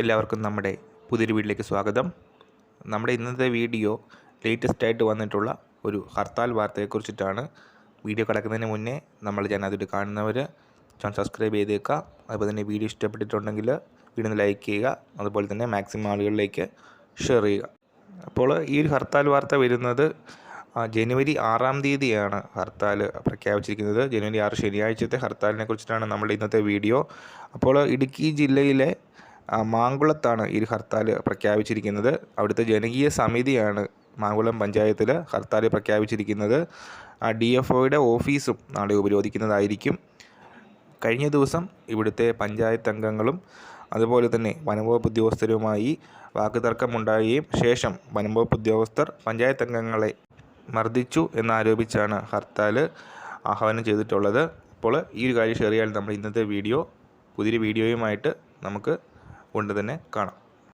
എല്ലാവർക്കും നമ്മുടെ പുതിയൊരു വീട്ടിലേക്ക് സ്വാഗതം. നമ്മുടെ ഇന്നത്തെ വീഡിയോ ലേറ്റസ്റ്റ് ആയിട്ട് വന്നിട്ടുള്ള ഒരു ഹർത്താൽ വാർത്തയെക്കുറിച്ചിട്ടാണ്. വീഡിയോ കിടക്കുന്നതിന് മുന്നേ നമ്മൾ ചാനൽ കാണുന്നവർ ചാനൽ സബ്സ്ക്രൈബ് ചെയ്തേക്കുക അതുപോലെ തന്നെ വീഡിയോ ഇഷ്ടപ്പെട്ടിട്ടുണ്ടെങ്കിൽ വീഡിയോ ലൈക്ക് ചെയ്യുക. അതുപോലെ തന്നെ മാക്സിമം ആളുകളിലേക്ക് ഷെയർ ചെയ്യുക. അപ്പോൾ ഈ ഒരു ഹർത്താൽ വാർത്ത വരുന്നത് ജനുവരി ആറാം തീയതിയാണ് ഹർത്താൽ പ്രഖ്യാപിച്ചിരിക്കുന്നത്. ജനുവരി ആറ് ശനിയാഴ്ചത്തെ ഹർത്താലിനെ കുറിച്ചിട്ടാണ് നമ്മുടെ ഇന്നത്തെ വീഡിയോ. അപ്പോൾ ഇടുക്കി ജില്ലയിലെ മാങ്കുളത്താണ് ഈ ഹർത്താൽ പ്രഖ്യാപിച്ചിരിക്കുന്നത്. അവിടുത്തെ ജനകീയ സമിതിയാണ് മാങ്കുളം പഞ്ചായത്തിൽ ഹർത്താൽ പ്രഖ്യാപിച്ചിരിക്കുന്നത്. ഡി എഫ് ഒയുടെ ഓഫീസും നാളെ ഉപരോധിക്കുന്നതായിരിക്കും. കഴിഞ്ഞ ദിവസം ഇവിടുത്തെ പഞ്ചായത്ത് അംഗങ്ങളും അതുപോലെ തന്നെ വനംവകുപ്പ് ഉദ്യോഗസ്ഥരുമായി വാക്കുതർക്കമുണ്ടാകുകയും ശേഷം വനംവകുപ്പ് ഉദ്യോഗസ്ഥർ പഞ്ചായത്ത് അംഗങ്ങളെ മർദ്ദിച്ചു എന്നാരോപിച്ചാണ് ഹർത്താൽ ആഹ്വാനം ചെയ്തിട്ടുള്ളത്. അപ്പോൾ ഈ ഒരു കാര്യം ഷെയർ ചെയ്യാൻ നമ്മൾ ഇന്നത്തെ വീഡിയോ പുതിയൊരു വീഡിയോയുമായിട്ട് നമുക്ക് കൊണ്ട് തന്നെ കാണാം.